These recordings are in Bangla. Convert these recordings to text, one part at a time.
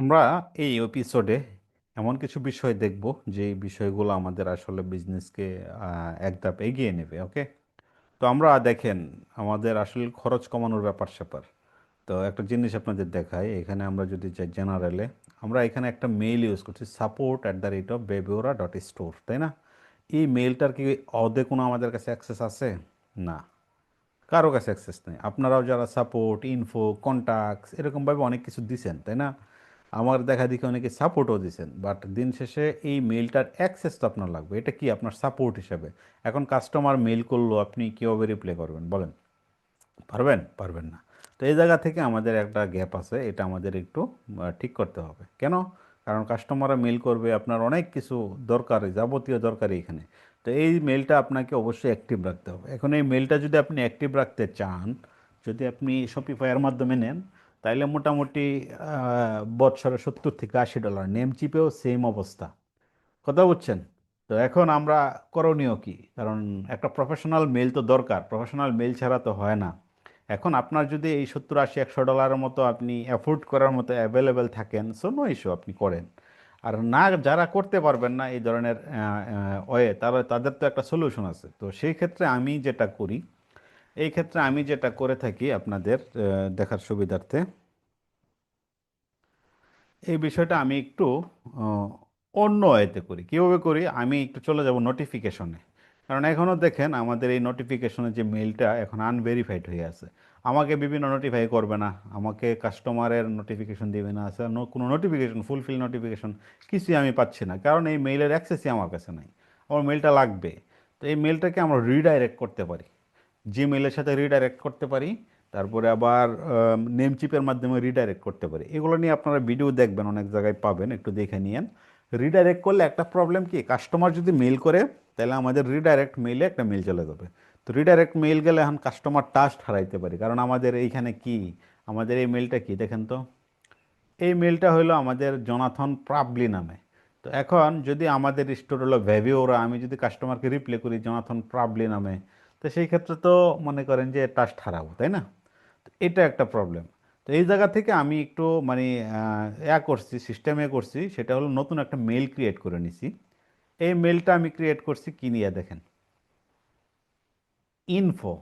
আমরা এই এপিসোডে এমন কিছু বিষয় দেখব যে বিষয়গুলো আমাদের আসলে বিজনেসকে এক ধাপ এগিয়ে নেবে ওকে তো আমরা দেখেন, আমাদের আসলে খরচ কমানোর ব্যাপার স্যাপার। তো একটা জিনিস আপনাদের দেখাই, এখানে আমরা যদি যাই জেনারেলে আমরা এখানে একটা মেইল ইউজ করছি support at the rate of Babiora dot store তাই না? এই মেইলটার কি অদে কোনো আমাদের কাছে অ্যাক্সেস আছে? না। কারও কাছে অ্যাক্সেস নেই। আপনারাও যারা সাপোর্ট ইনফো কন্ট্যাক্টস এরকমভাবে অনেক কিছু দিছেন, তাই না? আমার দেখা দেখি অনেকে সাপোর্টও দিছেন বাট দিন শেষে এই মেলটার অ্যাক্সেস তো আপনার লাগবে। এটা কি আপনার সাপোর্ট হিসাবে? এখন কাস্টমার মেল করল, আপনি কীভাবে রিপ্লাই করবেন? বলেন। পারবেন? পারবেন না। তো এই জায়গা থেকে আমাদের একটা গ্যাপ আছে, এটা আমাদের একটু ঠিক করতে হবে। কেন? কারণ কাস্টমাররা মেল করবে, আপনার অনেক কিছু দরকারি, যাবতীয় দরকারি এখানে। তো এই মেলটা আপনাকে অবশ্যই অ্যাক্টিভ রাখতে হবে। এখন এই মেলটা যদি আপনি অ্যাক্টিভ রাখতে চান, যদি আপনি শপিফাইয়ের মাধ্যমে নেন তাইলে মোটামুটি বৎসরে সত্তর থেকে আশি ডলার। নেম চিপেও সেম অবস্থা। কথা বুঝছেন? তো এখন আমরা করণীয় কি? কারণ একটা প্রফেশনাল মেল তো দরকার। প্রফেশনাল মেল ছাড়া তো হয় না। এখন আপনার যদি এই সত্তর, আশি, একশো ডলারের মতো আপনি অ্যাফোর্ড করার মতো অ্যাভেলেবেল থাকেন সো নো ইস্যু আপনি করেন। আর না, যারা করতে পারবেন না এই ধরনের ওয়ে, তারা, তাদের তো একটা সলিউশন আছে। তো সেই ক্ষেত্রে আমি যেটা করি এই ক্ষেত্রে আমি যেটা করে থাকি আপনাদের দেখার সুবিধার্থে। এই বিষয়টা আমি একটু অন্য এতে করি। কীভাবে করি? আমি একটু চলে যাব নোটিফিকেশনে কারণ এখনও দেখেন, আমাদের এই নোটিফিকেশনের যে মেলটা এখন আনভেরিফাইড হয়ে আছে। আমাকে বিভিন্ন নোটিফাই করবে না। আমাকে কাস্টমারের নোটিফিকেশন দিবে না। স্যার কোনো নোটিফিকেশন ফুলফিল নোটিফিকেশন কিছুই আমি পাচ্ছি না। কারণ এই মেইলের অ্যাক্সেসই আমার কাছে নাই। আমার মেলটা লাগবে। তো এই মেলটাকে আমরা রিডাইরেক্ট করতে পারি। জিমেলের সাথে রিডাইরেক্ট করতে পারি, তারপরে আবার নেম চিপের মাধ্যমে রিডাইরেক্ট করতে পারি। এগুলো নিয়ে আপনারা ভিডিও দেখবেন, অনেক জায়গায় পাবেন, একটু দেখে নিয়েন। রিডাইরেক্ট করলে একটা প্রবলেম কি কাস্টমার যদি মেল করে, তাহলে আমাদের রিডাইরেক্ট মেইলে একটা মেল চলে যাবে। তো রিডাইরেক্ট মেল গেলে এখন কাস্টমার টাস্ট হারাইতে পারি, কারণ আমাদের এইখানে কি? আমাদের এই মেলটা কি, দেখেন তো। এই মেলটা হলো আমাদের জনাথন প্রাবলি নামে। তো এখন যদি আমাদের স্টোর হলো ভ্যাভিওরা আমি যদি কাস্টমারকে রিপ্লে করি জনাথন প্রাবলি নামে তো সেই ক্ষেত্রে তো মনে করেন যে টাস্ট হারাবো তাই না? তো এটা একটা প্রবলেম তো এই জায়গা থেকে আমি একটু মানে ইয়া করছি সিস্টেমে করছি, সেটা হলো নতুন একটা মেল ক্রিয়েট করে নিছি। এই মেলটা আমি ক্রিয়েট করছি কি নিয়ে দেখেন? ইনফো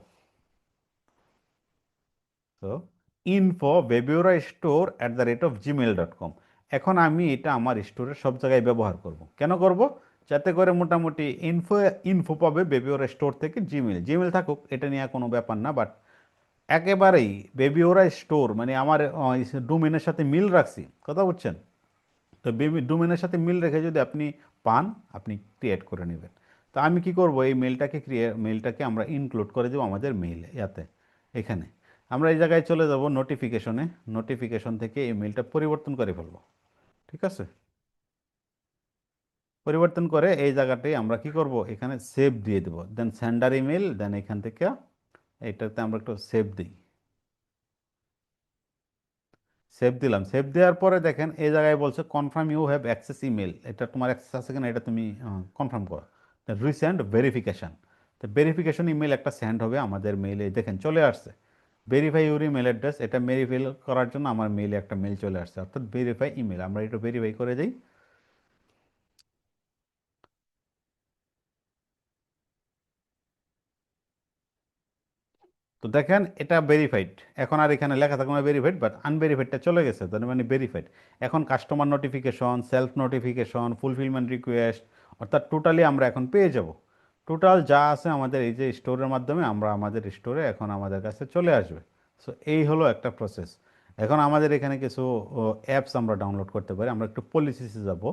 তো info Babiora store at the rate of Gmail dot com এখন আমি এটা আমার স্টোরে সব জায়গায় ব্যবহার করব। কেন করব? যাতে করে মোটামুটি ইনফো ইনফো পাবে বেবিওরা স্টোর থেকে জিমেল জিমেল থাকুক, এটা নিয়ে কোনো ব্যাপার না বাট একেবারেই বেবিওরা স্টোর মানে আমার ডোমেনের সাথে মিল রাখছি, কথা বুঝছেন? তো বেবি ডোমেনের সাথে মিল রেখে যদি আপনি পান, আপনি ক্রিয়েট করে নেবেন। তো আমি কি করব, এই মেলটাকে ক্রিয়ে মেলটাকে আমরা ইনক্লুড করে দেবো আমাদের মেইলে ইয়াতে, এখানে। আমরা এই জায়গায় চলে যাব নোটিফিকেশনে নোটিফিকেশন থেকে এই মেলটা পরিবর্তন করে ফেলব। ঠিক আছে? পরিবর্তন করে এই জায়গাটাই আমরা কি করব? এখানে সেভ দিয়ে দেবো। দেন সেন্ডার ইমেল দেন এখান থেকে এইটাতে আমরা একটু সেভ দিই। সেভ দিলাম। সেভ দেওয়ার পরে দেখেন, এই জায়গায় বলছে confirm you have access email এটা তোমার অ্যাক্সেস আছে কিনা এটা তুমি কনফার্ম করো। রিসেন্ট ভেরিফিকেশান তো ভেরিফিকেশান ইমেল একটা সেন্ড হবে আমাদের মেইলে দেখেন, চলে আসছে। ভেরিফাই ইউর ইমেল অ্যাড্রেস এটা ভেরিফাই করার জন্য আমার মেইলে একটা মেল চলে আসছে। অর্থাৎ ভেরিফাই ইমেল আমরা একটু ভেরিফাই করে দিই। তো দেখেন, এটা ভেরিফাইড এখন আর এখানে লেখা থাকবে ভেরিফাইড বাট আনভেরিফাইডটা চলে গেছে, তার মানে ভেরিফাইড এখন customer notification self notification fulfillment request অর্থাৎ টোটালি আমরা এখন পেয়ে যাব। টোটাল যা আছে আমাদের এই যে স্টোরের মাধ্যমে আমরা আমাদের স্টোরে এখন আমাদের কাছে চলে আসবে। সো এই হলো একটা প্রসেস এখন আমাদের এখানে কিছু অ্যাপস আমরা ডাউনলোড করতে পারি। আমরা একটু পলিসিসে যাব।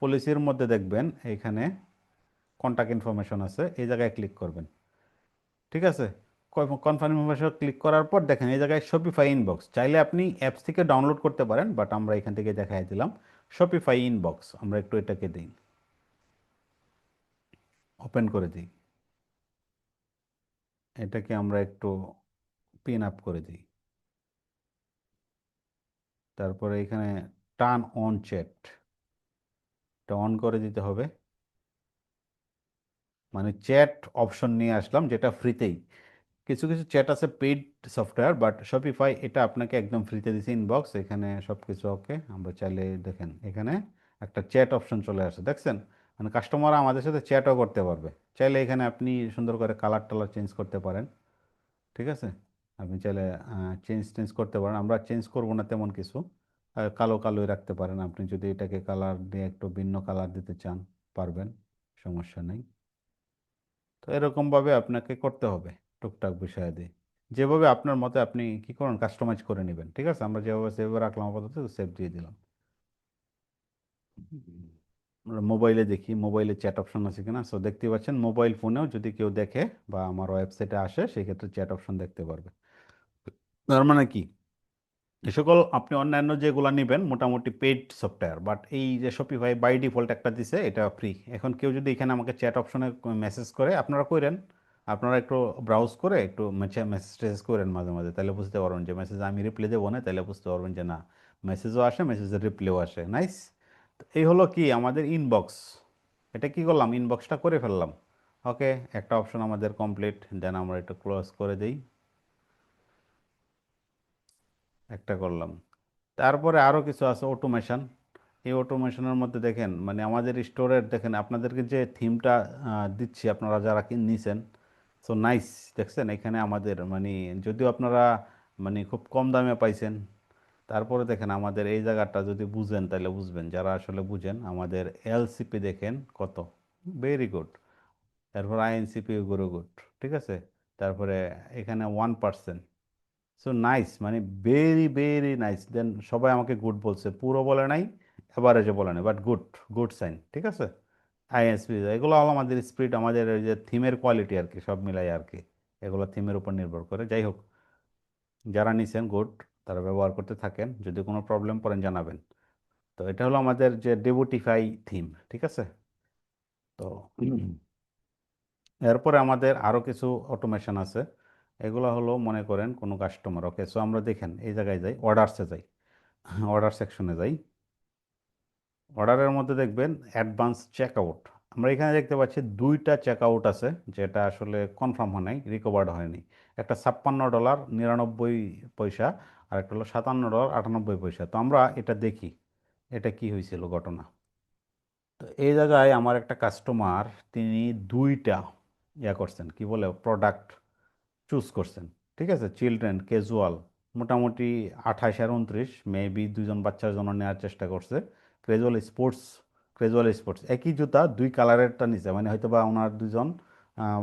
পলিসির মধ্যে দেখবেন, এখানে কন্ট্যাক্ট ইনফরমেশন আছে। এই জায়গায় ক্লিক করবেন। ঠিক আছে? কনফার্ম ইনফরমেশন ক্লিক করার পর দেখেন, এই জায়গায় শপিফাই ইনবক্স চাইলে আপনি অ্যাপস থেকে ডাউনলোড করতে পারেন বাট আমরা এখান থেকে দেখাই দিলাম শপিফাই ইনবক্স আমরা একটু এটাকে দিই। ওপেন করে দিই। এটাকে আমরা একটু পিন আপ করে দিই। তারপরে এখানে টার্ন অন চ্যাট এটা অন করে দিতে হবে। মানে চ্যাট অপশন নিয়ে আসলাম, যেটা ফ্রিতেই কিছু কিছু চ্যাট আছে পেইড সফটওয়্যার বাট শপিফাই এটা আপনাকে একদম ফ্রিতে দিছে ইনবক্স এখানে সব কিছু ওকে আমরা চাইলে দেখেন, এখানে একটা চ্যাট অপশন চলে আসে, দেখছেন? মানে কাস্টমার আমাদের সাথে চ্যাটও করতে পারবে। চাইলে এখানে আপনি সুন্দর করে কালার টালার চেঞ্জ করতে পারেন, ঠিক আছে? আপনি চাইলে চেঞ্জ টেঞ্জ করতে পারেন, আমরা চেঞ্জ করব না তেমন কিছু। কালো কালোই রাখতে পারেন, আপনি যদি এটাকে কালার দিয়ে একটু ভিন্ন কালার দিতে চান, পারবেন, সমস্যা নেই। তো এরকমভাবে আপনাকে করতে হবে। টুকটাক বিষয় দিয়ে যেভাবে আপনার মতে আপনি কি করেন কাস্টমাইজ করে নেবেন, ঠিক আছে? আমরা যেভাবে, সেভাবে রাখলাম আপাতত সেভ দিয়ে দিলাম। মোবাইলে দেখি মোবাইলে চ্যাট অপশন আছে কিনা? সো দেখতে পাচ্ছেন মোবাইল ফোনেও যদি কেউ দেখে বা আমার ওয়েবসাইটে আসে, সেক্ষেত্রে চ্যাট অপশন দেখতে পারবে। তার মানে কি? এ সকল আপনি অন্যান্য যেগুলো নেবেন, মোটামুটি পেইড সফটওয়্যার বাট এই যে শপিফাই বাই ডিফল্ট একটা দিছে, এটা ফ্রি এখন কেউ যদি এখানে আমাকে চ্যাট অপশনে মেসেজ করে, আপনারা করেন আপনারা একটু ব্রাউজ করে একটু মেসেজ টেসেজ করেন মাঝে মাঝে, তাহলে বুঝতে পারবেন যে মেসেজ আমি রিপ্লাই দেবো না, তাহলে বুঝতে পারবেন যে না মেসেজও আসে মেসেজের রিপ্লাইও আসে। নাইস এই হলো কি আমাদের ইনবক্স এটা কি করলাম? ইনবক্সটা করে ফেললাম। ওকে একটা অপশন আমাদের কমপ্লিট দেন আমরা এটা ক্লোজ করে দিই। একটা করলাম। তারপরে আরও কিছু আছে অটোমেশন এই অটোমেশনের মধ্যে দেখেন মানে আমাদের স্টোরের দেখেন, আপনাদেরকে যে থিমটা দিচ্ছি, আপনারা যারা নিছেন সো নাইস দেখছেন? এখানে আমাদের মানে যদিও আপনারা মানে খুব কম দামে পাইছেন, তারপরে দেখেন আমাদের এই জায়গাটা যদি বুঝেন, তাহলে বুঝবেন। যারা আসলে বুঝেন, আমাদের এলসিপি দেখেন কত? ভেরি গুড তারপর আইএনসিপি গুরু গুড ঠিক আছে? তারপরে এখানে ওয়ান পার্সেন্ট সো নাইস মানে ভেরি ভেরি নাইস দেন সবাই আমাকে গুড বলছে। পুরো বলে নাই এভারেজে বলে নাই বাট গুড গুড সাইন ঠিক আছে? আইএসপি এগুলো হলো আমাদের স্পিড আমাদের ওই যে থিমের কোয়ালিটি আর কি সব মিলাই আর কি। এগুলো থিমের উপর নির্ভর করে। যাই হোক যারা নিছেন গুড তারা ব্যবহার করতে থাকেন যদি কোনো প্রবলেম পড়েন জানাবেন। তো এটা হলো আমাদের যে ডেবুটিফাই থিম ঠিক আছে? তো এরপরে আমাদের আরও কিছু অটোমেশন আছে। এগুলো হলো মনে করেন কোনো কাস্টমার ওকে সো আমরা দেখেন এই জায়গায় যাই অর্ডারসে যাই। অর্ডার সেকশনে যাই। অর্ডারের মধ্যে দেখবেন অ্যাডভান্স চেক আউট আমরা এখানে দেখতে পাচ্ছি দুইটা চেক আউট আছে, যেটা আসলে কনফার্ম হয় নাই, রিকভার্ড হয়নি। একটা ছাপ্পান্ন ডলার নিরানব্বই পয়সা, আর একটা হলো সাতান্ন ডলার আটানব্বই পয়সা। তো আমরা এটা দেখি, এটা কি হয়েছিল ঘটনা। তো এই জায়গায় আমার একটা কাস্টমার, তিনি দুইটা ইয়া করছেন, কি বলে প্রোডাক্ট চুজ করছেন। ঠিক আছে? চিলড্রেন ক্যাজুয়াল মোটামুটি আঠাশ আর উনত্রিশ মেবি দুজন বাচ্চার জন্য নেওয়ার চেষ্টা করছে। ক্রেজুয়াল স্পোর্টস ক্রেজুয়াল স্পোর্টস একই জুতা, দুই কালারেরটা নিছে। মানে হয়তো বা ওনার দুজন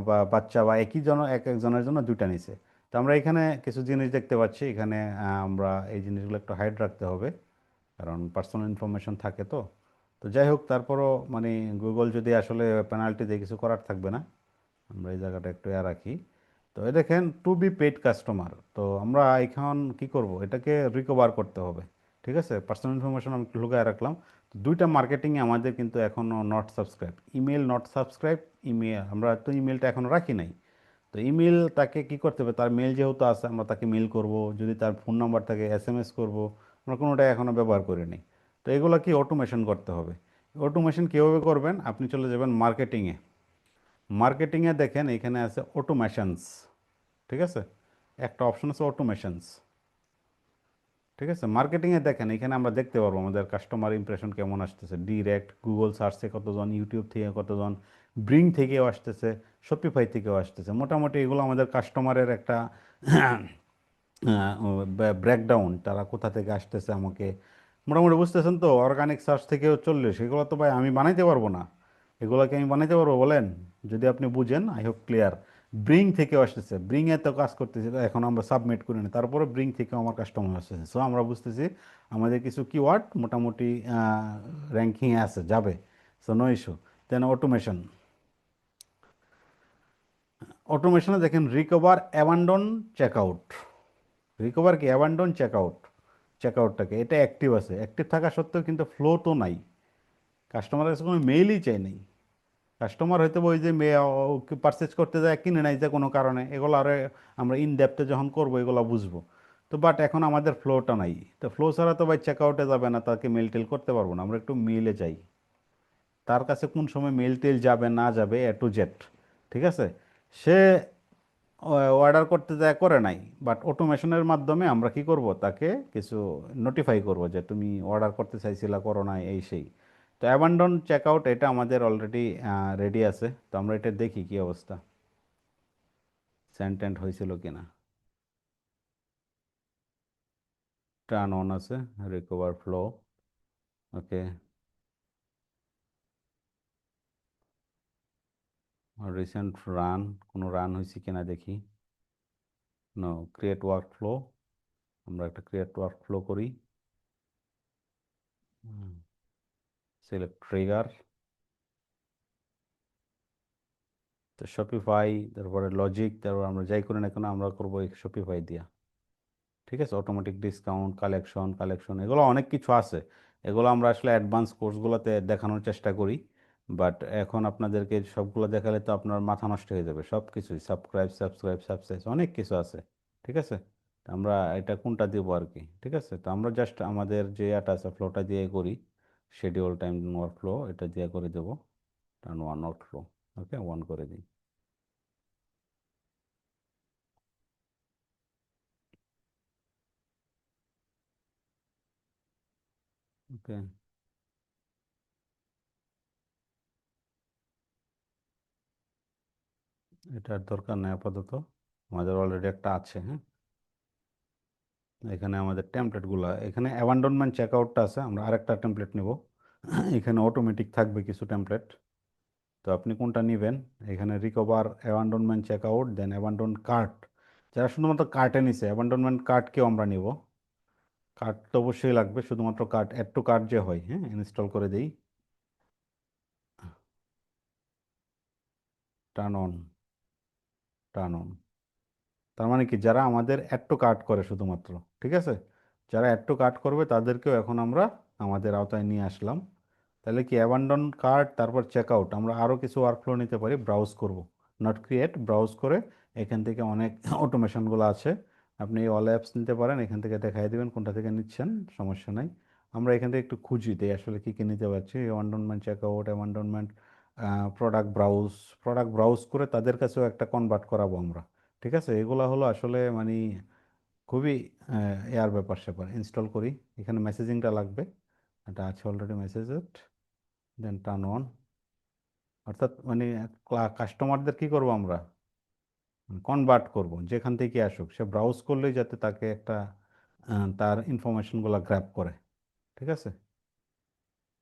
বা বাচ্চা বা একই জন, এক একজনের জন্য দুইটা নিছে। তো আমরা এখানে কিছু জিনিস দেখতে পাচ্ছি। এখানে আমরা এই জিনিসগুলো একটু হাইড রাখতে হবে। কারণ পার্সোনাল ইনফরমেশন থাকে তো। তো যাই হোক, তারপরও মানে গুগল যদি আসলে পেনাল্টি দিয়ে কিছু করার থাকবে না, আমরা এই জায়গাটা একটু ইয়া রাখি। তো এই দেখেন টু বি পেড কাস্টমার তো আমরা এখন কি করব? এটাকে রিকভার করতে হবে। ঠিক আছে? পার্সোনাল ইনফরমেশন আমি লুকায় রাখলাম। দুইটা মার্কেটিংয়ে আমাদের কিন্তু এখনও not subscribe email not subscribe email আমরা তো ইমেলটা এখনও রাখি নাই। তো ইমেল তাকে কি করতে হবে? তার মেল যেহেতু আছে, আমরা তাকে মেল করব। যদি তার ফোন নাম্বার থাকে এস এম এস করব। আমরা কোনোটাই এখনও ব্যবহার করিনি তো এগুলো কি অটোমেশন করতে হবে? অটোমেশন কীভাবে করবেন? আপনি চলে যাবেন মার্কেটিংয়ে মার্কেটিংয়ে দেখেন এখানে আছে অটোমেশনস ঠিক আছে? একটা অপশন আছে অটোমেশনস ঠিক আছে? মার্কেটিংয়ে দেখেন, এখানে আমরা দেখতে পারব আমাদের কাস্টমার ইমপ্রেশন কেমন আসতেছে। ডিরেক্ট গুগল সার্চে কতজন ইউটিউব থেকে কতজন ব্রিং থেকেও আসতেছে শপিফাই থেকেও আসতেছে। মোটামুটি এগুলো আমাদের কাস্টমারের একটা ব্রেকডাউন তারা কোথা থেকে আসতেছে আমাকে, মোটামুটি বুঝতেছেন তো? অর্গানিক সার্চ থেকেও চললে সেগুলো তো ভাই আমি বানাইতে পারব না। এগুলোকে আমি বানাইতে পারব বলেন? যদি আপনি বুঝেন আই হোপ ক্লিয়ার ব্রিং থেকেও আসতেছে। ব্রিংয়ে তো কাজ করতেছে এখন আমরা সাবমিট করি না। তারপরে ব্রিং থেকেও আমার কাস্টমার আসতেছে। সো আমরা বুঝতেছি আমাদের কিছু কিওয়ার্ড মোটামুটি র্যাঙ্কিংয়ে আছে, যাবে। So no issue then automation অটোমেশনে দেখেন রিকভার অ্যাবান্ডন চেকআউট রিকভার কি? অ্যাবান্ডন চেকআউট চেকআউটটাকে এটা অ্যাক্টিভ আছে। অ্যাক্টিভ থাকা সত্ত্বেও কিন্তু ফ্লো তো নাই। কাস্টমারের কাছে কোনো মেইলই চাই নাই। কাস্টমার হয়তো ওই যে মেয়ে পারচেজ করতে যায়, কিনে নাই যে কোনো কারণে, এগুলো আরে আমরা ইন ডেপথে যখন করব, এগুলো বুঝব। তো বাট এখন আমাদের ফ্লোটা নাই। তো ফ্লো ছাড়া তো ভাই চেকআউটে যাবে না, তাকে মেল টেল করতে পারব না, আমরা একটু মেইলে যাই। তার কাছে কোন সময় মেল টেল যাবে, না যাবে এ টু জেড ঠিক আছে? সে অর্ডার করতে যায়, করে নাই। বাট অটোমেশনের মাধ্যমে আমরা কি করব, তাকে কিছু নোটিফাই করব যে তুমি অর্ডার করতে চাইছিলা, করো নাই, এই, সেই। তো অ্যাবান্ডন চেকআউট এটা আমাদের অলরেডি রেডি আছে। তো আমরা এটা দেখি কি অবস্থা। সেন্টেন্ট হয়েছিল কিনা। টার্ন অন আছে recover flow okay recent run কোনো রান হয়েছে কিনা দেখি। নো ক্রিয়েট ওয়ার্ক ফ্লো আমরা একটা ক্রিয়েট ওয়ার্ক ফ্লো করি সিলেক্ট ট্রিগার তো শপিফাই তারপরে লজিক তারপর আমরা যাই করি না কেন, আমরা করব শপিফাই দিয়া। ঠিক আছে? অটোমেটিক ডিসকাউন্ট কালেকশন কালেকশন এগুলো অনেক কিছু আছে। এগুলো আমরা আসলে অ্যাডভান্স কোর্সগুলোতে দেখানোর চেষ্টা করি। বাট এখন আপনাদেরকে সবগুলো দেখালে তো আপনার মাথা নষ্ট হয়ে যাবে। সব কিছুই সাবস্ক্রাইব সাবস্ক্রাইব সাবস্ক্রাইব অনেক কিছু আছে। ঠিক আছে? আমরা এটা কোনটা দেবো আর কি? ঠিক আছে? তো আমরা জাস্ট আমাদের যে এটা আছে ফ্লোটা দিয়ে করি। শিডিউল টাইম ওয়ার্ক ফ্লো এটা দিয়ে করে দেবো। Turn on workflow okay on করে দিই। ওকে এটার দরকার নেই আপাতত। আমাদের অলরেডি একটা আছে হ্যাঁ? এখানে আমাদের টেমপ্লেটগুলো এখানে অ্যাবান্ডনমেন্ট চেকআউটটা আছে, আমরা আরেকটা টেমপ্লেট নেব। এখানে অটোমেটিক থাকবে কিছু টেমপ্লেট তো আপনি কোনটা নেবেন? এখানে recover abandonment checkout then abandon cart যারা শুধুমাত্র কার্টে নিছে অ্যাবান্ডনমেন্ট কার্টকেও আমরা নিব। কার্ট তো অবশ্যই লাগবে, শুধুমাত্র কার্ট অ্যাড টু কার্ট যে হয় হ্যাঁ ইনস্টল করে দিই। টার্ন অন টার্ন অন তার মানে কি? যারা আমাদের অ্যাড টু কার্ট করে শুধুমাত্র, ঠিক আছে? যারা অ্যাড টু কার্ট করবে তাদেরকেও এখন আমরা আমাদের আওতায় নিয়ে আসলাম। তাহলে কি অ্যাবান্ডন কার্ট তারপর চেক আউট আমরা আরও কিছু ওয়ার্কফ্লো নিতে পারি ব্রাউজ করব। নট ক্রিয়েট ব্রাউজ করে এখান থেকে অনেক অটোমেশনগুলো আছে। আপনি অল অ্যাপস নিতে পারেন, এখান থেকে দেখাই দেবেন কোনটা থেকে নিচ্ছেন, সমস্যা নাই। আমরা এখান থেকে একটু খুঁজি, দিই আসলে কী কী নিতে পারছি। Abandonment checkout abandonment product browse product browse করে তাদের কাছেও একটা কনভার্ট করাবো আমরা। ঠিক আছে? এগুলো হলো আসলে মানে খুবই এয়ার ব্যাপার স্যাপার। ইনস্টল করি। এখানে মেসেজিংটা লাগবে। এটা আছে already messaged then turn on অর্থাৎ মানে কাস্টমারদের কি করব আমরা? কনভার্ট করব। যেখান থেকে আসুক। সে ব্রাউজ করলেই যাতে তাকে একটা তার ইনফরমেশনগুলো গ্র্যাপ করে। ঠিক আছে?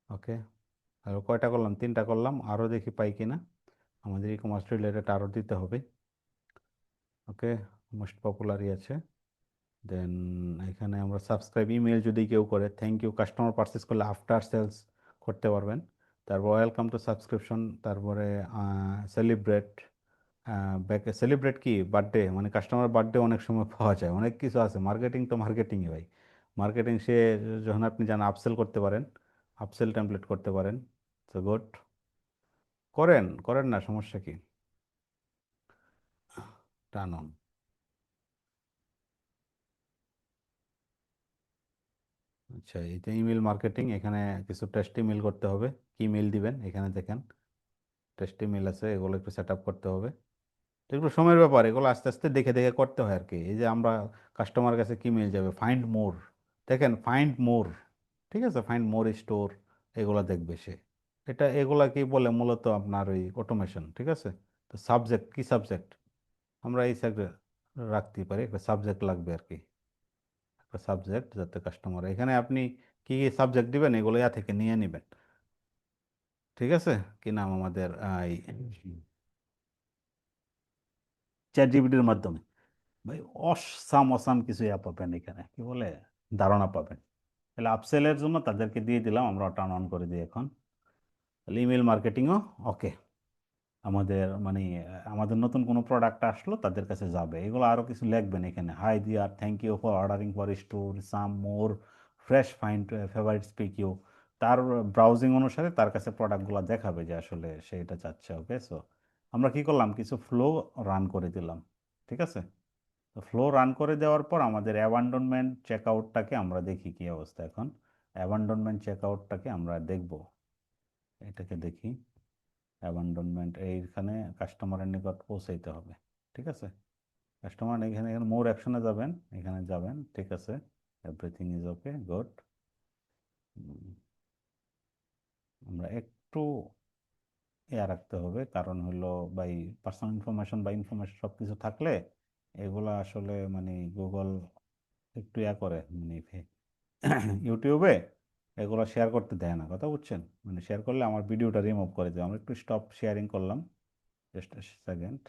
ওকে আর কয়টা করলাম? তিনটা করলাম। আরও দেখি পাই কিনা। আমাদের ই কমার্স রিলেটেড আরও দিতে হবে। ওকে মোস্ট পপুলারই আছে। দেন এখানে আমরা সাবস্ক্রাইব ইমেল যদি কেউ করে থ্যাংক ইউ কাস্টমার পারচেস করলে আফটার সেলস করতে পারবেন। তারপর ওয়েলকাম টু সাবস্ক্রিপশন তারপরে সেলিব্রেট ব্যাক সেলিব্রেট কি? বার্থডে মানে কাস্টমার বার্থডে অনেক সময় পাওয়া যায়। অনেক কিছু আছে। মার্কেটিং তো মার্কেটিংই ভাই। মার্কেটিং সে, যখন আপনি জান আপসেল করতে পারেন। আপসেল টেমপ্লেট করতে পারেন। সো গুড করেন করেন না, সমস্যা কি? টার্ন অন আচ্ছা এটা ইমেল মার্কেটিং, এখানে কিছু টেস্ট ইমেল করতে হবে। কি মেল দিবেন? এখানে দেখেন। টেস্ট ইমেল আছে, এগুলো একটু সেট আপ করতে হবে। একটু সময়ের ব্যাপার, এগুলো আস্তে আস্তে দেখে দেখে করতে হয় আর কি এই যে আমরা কাস্টমার কাছে কি মেল যাবে? ফাইন্ড মোর দেখেন ফাইন্ড মোর ঠিক আছে? ফাইন্ড মোর স্টোর এগুলো দেখবে সে। এটা এগুলা কি বলে? মূলত আপনার ওই অটোমেশন ঠিক আছে? তো সাবজেক্ট কি সাবজেক্ট আমরা এই সাইডে রাখতে পারি, একটা সাবজেক্ট লাগবে আর কি একটা সাবজেক্ট যাতে কাস্টমার এখানে আপনি কি কি সাবজেক্ট দিবেন, এগুলো ইয়া থেকে নিয়ে নেবেন। ঠিক আছে? কি নাম আমাদের? এই চ্যাট জিপিটির মাধ্যমে। ভাই, অসাম অসাম কিছু ইয়া পাবেন এখানে, কি বলে? ধারণা পাবেন। তাহলে আপসেলের জন্য তাদেরকে দিয়ে দিলাম, আমরা টার্ন অন করে দিই এখন। তাহলে ইমেল মার্কেটিংও ওকে আমাদের মানে আমাদের নতুন কোনো প্রোডাক্ট আসলো, তাদের কাছে যাবে। এগুলো আরও কিছু লিখবেন এখানে। Hi dear thank you for ordering for store some more fresh find favourite speak you তার ব্রাউজিং অনুসারে তার কাছে প্রোডাক্টগুলো দেখাবে যে আসলে সে এটা চাচ্ছে ওকে সো আমরা কি করলাম? কিছু ফ্লো রান করে দিলাম, ঠিক আছে? তো ফ্লো রান করে দেওয়ার পর আমাদের অ্যাবান্ডনমেন্ট চেকআউটটাকে আমরা দেখি কী অবস্থা এখন। অ্যাবান্ডনমেন্ট চেকআউটটাকে আমরা দেখব। এটাকে দেখি। অ্যাবান্ডনমেন্ট এইখানে কাস্টমারের নিকট পৌঁছাইতে হবে, ঠিক আছে? কাস্টমার এখানে এখানে মোর অ্যাকশনে যাবেন, এখানে যাবেন, ঠিক আছে? এভরিথিং ইজ ওকে গুড আমরা একটু ইয়া রাখতে হবে, কারণ হলো বাই পার্সোনাল ইনফরমেশন বা ইনফরমেশন সব কিছু থাকলে এগুলা আসলে মানে গুগল একটু ইয়া করে মানে ইউটিউবে এগুলো শেয়ার করতে দেয় না, কথা বুঝছেন? মানে শেয়ার করলে আমার ভিডিওটা রিমুভ করে দেয় আমরা একটু স্টপ শেয়ারিং করলাম জাস্ট সেকেন্ড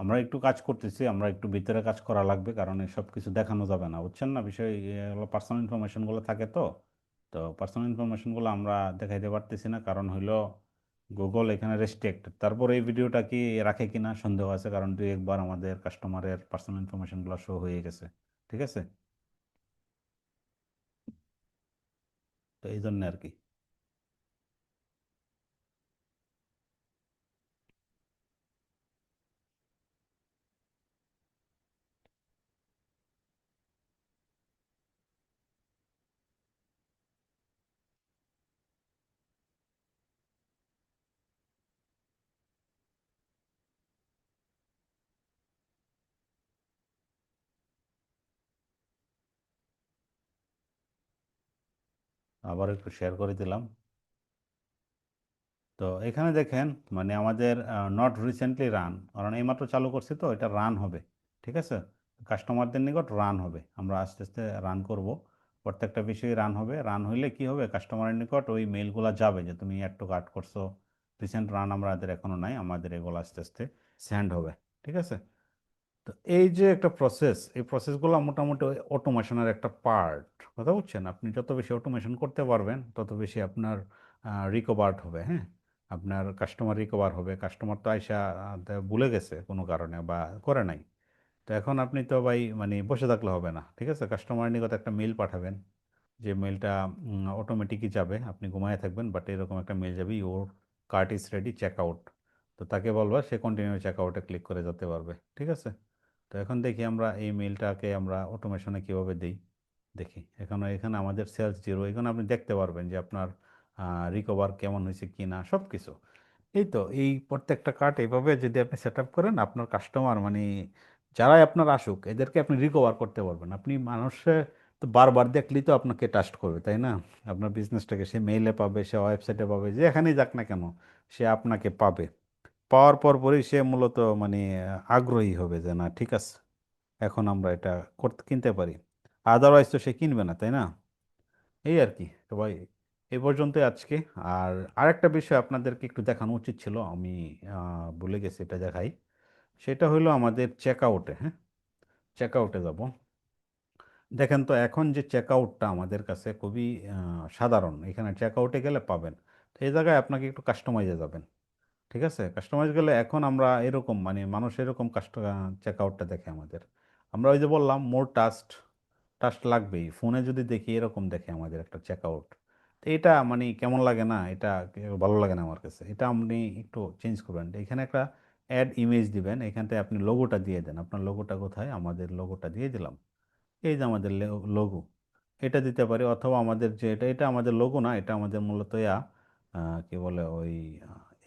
আমরা একটু কাজ করতেছি, আমরা একটু ভিতরে কাজ করা লাগবে, কারণ সব কিছু দেখানো যাবে না, বুঝছেন না? বিষয় পার্সোনাল ইনফরমেশনগুলো থাকে তো। তো পার্সোনাল ইনফরমেশনগুলো আমরা দেখাইতে পারতেছি না, কারণ হইল গুগল এখানে রেস্ট্রিক্টেড তারপর এই ভিডিওটা কি রাখে কিনা সন্দেহ আছে, কারণ দুই একবার আমাদের কাস্টমারের পার্সোনাল ইনফরমেশনগুলো শো হয়ে গেছে, ঠিক আছে? তো এই জন্য আর কি। আবার একটু শেয়ার করে দিলাম। তো এখানে দেখেন মানে আমাদের নট রিসেন্টলি রান কারণ এইমাত্র চালু করছি তো, এটা রান হবে, ঠিক আছে? কাস্টমারদের নিকট রান হবে, আমরা আস্তে আস্তে রান করব। প্রত্যেকটা বিষয়ে রান হবে রান হইলে কি হবে? কাস্টমারের নিকট ওই মেলগুলো যাবে যে, তুমি একটু কাট করছ রিসেন্ট রান আমাদের এখনও নাই, আমাদের এগুলো আস্তে আস্তে সেন্ড হবে। ঠিক আছে? তো এই যে একটা প্রসেস এই প্রসেসগুলো মোটামুটি অটোমেশনের একটা পার্ট কথা বুঝছেন? আপনি যত বেশি অটোমেশন করতে পারবেন, তত বেশি আপনার রিকভার্ড হবে হ্যাঁ? আপনার কাস্টমার রিকভার হবে। কাস্টমার তো আইসা ভুলে গেছে কোনো কারণে বা করে নাই। তো এখন আপনি তো ভাই মানে বসে থাকলে হবে না, ঠিক আছে? কাস্টমার নিকট একটা মেল পাঠাবেন, যে মেলটা অটোমেটিকই যাবে, আপনি ঘুমায় থাকবেন বাট এরকম একটা মেল যাবে your cart is ready checkout তো তাকে বলবা, সে কন্টিনিউ চেক আউটে ক্লিক করে যেতে পারবে, ঠিক আছে? তো এখন দেখি আমরা এই মেলটাকে আমরা অটোমেশনে কীভাবে দিই? দেখি, এখন, এখানে আমাদের সেলস জিরো এখানে আপনি দেখতে পারবেন যে আপনার রিকভার কেমন হয়েছে কি না সব কিছু এই তো, এই প্রত্যেকটা কার্ড এইভাবে যদি আপনি সেট করেন, আপনার কাস্টমার মানে যারাই আপনার আসুক, এদেরকে আপনি রিকভার করতে পারবেন। আপনি মানুষে তো বারবার দেখলেই তো আপনাকে টাস্ট করবে, তাই না? আপনার বিজনেসটাকে সে মেইলে পাবে, সে ওয়েবসাইটে পাবে, যেখানেই যাক না কেন, সে আপনাকে পাবে। পাওয়ার পর পরই সে মূলত মানে আগ্রহী হবে যে, না, ঠিক আছে, এখন আমরা এটা করতে, কিনতে পারি। আদারওয়াইজ তো সে কিনবে না, তাই না? এই আর কি সবাই এ পর্যন্তই আজকে। আর আরেকটা বিষয় আপনাদেরকে একটু দেখানো উচিত ছিল, আমি ভুলে গেছি এটা দেখাই। সেটা হলো আমাদের চেক আউটে হ্যাঁ? চেক আউটে যাব। দেখেন তো, এখন যে চেক আউটটা আমাদের কাছে খুবই সাধারণ, এখানে চেক আউটে গেলে পাবেন। তো এই জায়গায় আপনাকে একটু কাস্টমাইজে যাবেন। ঠিক আছে? কাস্টমাইজ গেলে এখন আমরা এরকম মানে মানুষ এরকম কাস্ট চেক আউটটা দেখে আমাদের। আমরা ওই যে বললাম মোর টাস্ট টাস্ট লাগবেই। ফোনে যদি দেখি এরকম দেখে আমাদের একটা চেক আউট তো এটা মানে কেমন লাগে না? এটা ভালো লাগে না আমার কাছে। এটা আপনি একটু চেঞ্জ করবেন। এখানে একটা অ্যাড ইমেজ দিবেন। এখানটায় আপনি লোগোটা দিয়ে দেন। আপনার লোগোটা কোথায়? আমাদের লোগোটা দিয়ে দিলাম। এই যে আমাদের লোগো এটা দিতে পারি। অথবা আমাদের যে, এটা এটা আমাদের লোগো না। এটা আমাদের মূলত ইয়া কী বলে ওই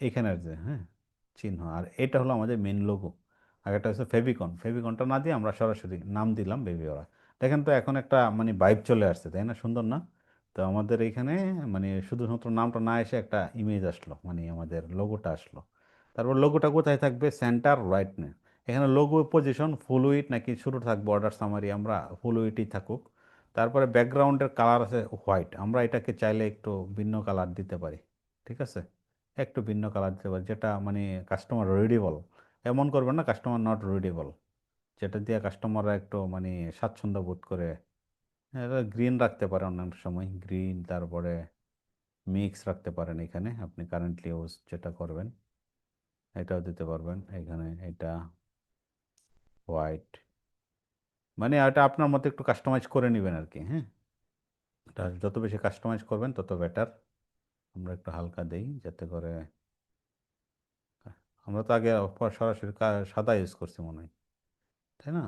এইখানের যে হ্যাঁ? চিহ্ন। আর এটা হলো আমাদের মেন লোগো আর এটা হচ্ছে ফেভিকন ফেভিকনটা না দিয়ে আমরা সরাসরি নাম দিলাম বেবি ওরা দেখেন তো এখন একটা মানে ভাইব চলে আসছে, তাই না? সুন্দর না? তো আমাদের এখানে মানে শুধুমাত্র নামটা না এসে একটা ইমেজ আসলো মানে আমাদের লোগোটা আসলো। তারপর লোগোটা কোথায় থাকবে? সেন্টার রাইট নে। এখানে লোগো পজিশন ফুল উইট নাকি শুরু থাকবে অর্ডার সামারি আমরা ফুল উইটই থাকুক। তারপরে ব্যাকগ্রাউন্ডের কালার আছে হোয়াইট আমরা এটাকে চাইলে একটু ভিন্ন কালার দিতে পারি। ঠিক আছে? একটু ভিন্ন কালার দিতে পারি। যেটা মানে কাস্টমার রিডেবল এমন করবেন না কাস্টমার নট রিডেবল যেটা দিয়ে কাস্টমাররা একটু মানে স্বাচ্ছন্দ্য বোধ করে। গ্রিন রাখতে পারে অনেক সময়। গ্রিন তারপরে মিক্স রাখতে পারেন এখানে। আপনি কারেন্টলি ইউজ যেটা করবেন, এটাও দিতে পারবেন। এখানে এটা হোয়াইট মানে এটা আপনার মতো একটু কাস্টমাইজ করে নেবেন আর কি হ্যাঁ? যত বেশি কাস্টমাইজ করবেন, তত বেটার আমরা একটু হালকা দেই যাতে করে আমরা তো আগে সরাসরি সাদা ইউজ করছি মনে হয়, তাই না?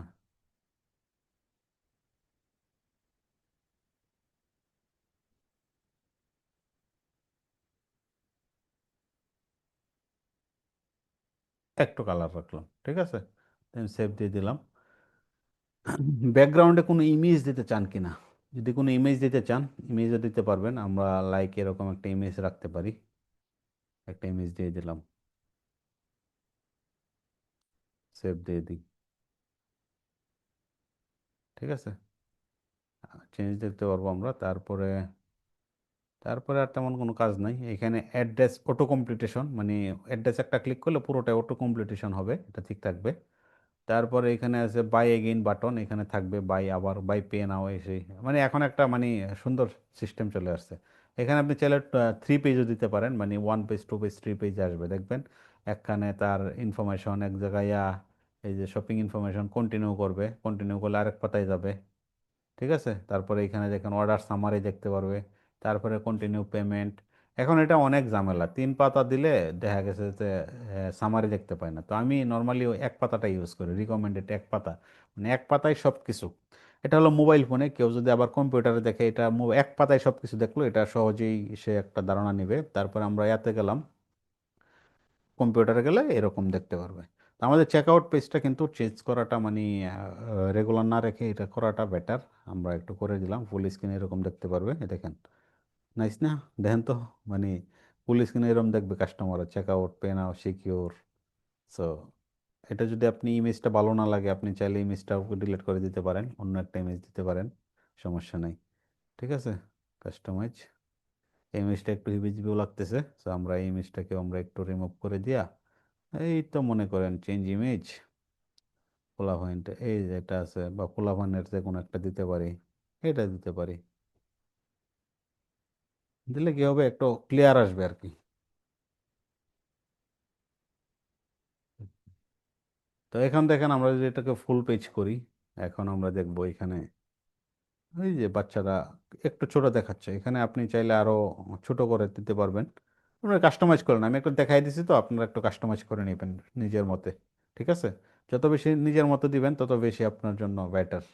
একটু কালার রাখলাম, ঠিক আছে? সেভ দিয়ে দিলাম। ব্যাকগ্রাউন্ডে কোনো ইমেজ দিতে চান কি না যদি কোনো ইমেজ দিতে চান ইমেজও দিতে পারবেন। আমরা লাইক এরকম একটা ইমেজ রাখতে পারি। একটা ইমেজ দিয়ে দিলাম। সেভ দিয়ে দিই। ঠিক আছে? চেঞ্জ দেখতে পারব আমরা। তারপরে তারপরে আর তেমন কোনো কাজ নাই। এখানে অ্যাড্রেস অটো কমপ্লিটেশন মানে অ্যাড্রেস একটা ক্লিক করলে পুরোটা অটো কমপ্লিটেশন হবে। এটা ঠিক থাকবে। তারপরে এখানে আছে বাই এগেইন বাটন এখানে থাকবে বাই আবার বাই পে নাও এসে মানে এখন একটা মানে সুন্দর সিস্টেম চলে আসছে। এখানে আপনি চাইলে থ্রি পেজও দিতে পারেন মানে one page two page three page আসবে, দেখবেন। একখানে তার ইনফরমেশন এক জায়গায় এই যে শপিং ইনফরমেশন কন্টিনিউ করবে কন্টিনিউ করলে আরেক পাতায় যাবে, ঠিক আছে? তারপরে এখানে দেখেন অর্ডার সামারি দেখতে পারবে, তারপরে কন্টিনিউ পেমেন্ট এখন এটা অনেক ঝামেলা। তিন পাতা দিলে দেখা গেছে যে সামারি দেখতে পায় না। তো আমি নর্মালি এক পাতাটা ইউজ করি রিকমেন্ডেড এক পাতা। মানে এক পাতায় সব কিছু এটা হলো মোবাইল ফোনে কেউ যদি আবার কম্পিউটারে দেখে, এটা এক পাতায় সব কিছু দেখল, এটা সহজেই সে একটা ধারণা নেবে। তারপরে আমরা এতে গেলাম। কম্পিউটারে গেলে এরকম দেখতে পারবে। তো আমাদের চেক আউট পেজটা কিন্তু চেঞ্জ করাটা মানে রেগুলার না রেখে এটা করাটা বেটার আমরা একটু করে দিলাম। ফুল স্ক্রিন এরকম দেখতে পারবে। দেখেন। নাইস না দেখেন তো মানে ফুল স্ক্রিনে এরকম দেখবে customer checkout pay now secure so এটা যদি আপনি ইমেজটা ভালো না লাগে, আপনি চাইলে ইমেজটাও ডিলিট করে দিতে পারেন। অন্য একটা ইমেজ দিতে পারেন। সমস্যা নাই। ঠিক আছে? কাস্টমাইজ ইমেজটা একটু হিবিজিবিও লাগতেছে। সো আমরা এই ইমেজটাকে আমরা একটু রিমুভ করে দিয়া, এই তো মনে করেন চেঞ্জ ইমেজ পোলাভাইন এই যে এটা আছে, বা পোলাভাইনের যে কোনো একটা দিতে পারি। এটা দিতে পারি। দিলে কি হবে? একটু ক্লিয়ার আসবে আর কি। তো এখন দেখেন আমরা যদি এটাকে ফুল পেজ করি, এখন আমরা দেখব এখানে ওই যে বাচ্চারা একটু ছোট দেখাচ্ছে। এখানে আপনি চাইলে আরও ছোট করে দিতে পারবেন। আপনারা কাস্টমাইজ করেন। আমি একটু দেখাই দিছি তো, আপনারা একটু কাস্টমাইজ করে নেবেন নিজের মতে, ঠিক আছে? যত বেশি নিজের মতো দিবেন, তত বেশি আপনার জন্য বেটার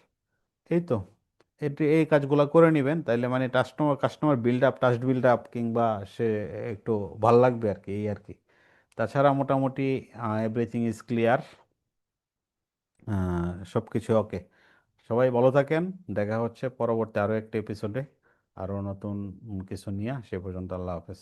এই তো। এটি এই কাজগুলো করে নেবেন, তাইলে মানে customer customer build up trust build up কিংবা সে একটু ভালো লাগবে আর কি এই আর কি তাছাড়া মোটামুটি এভরিথিং ইজ ক্লিয়ার সব কিছু ওকে সবাই ভালো থাকেন, দেখা হচ্ছে পরবর্তী আরও একটি এপিসোডে আরও নতুন কিছু নিয়ে, সে পর্যন্ত আল্লাহ হাফেজ।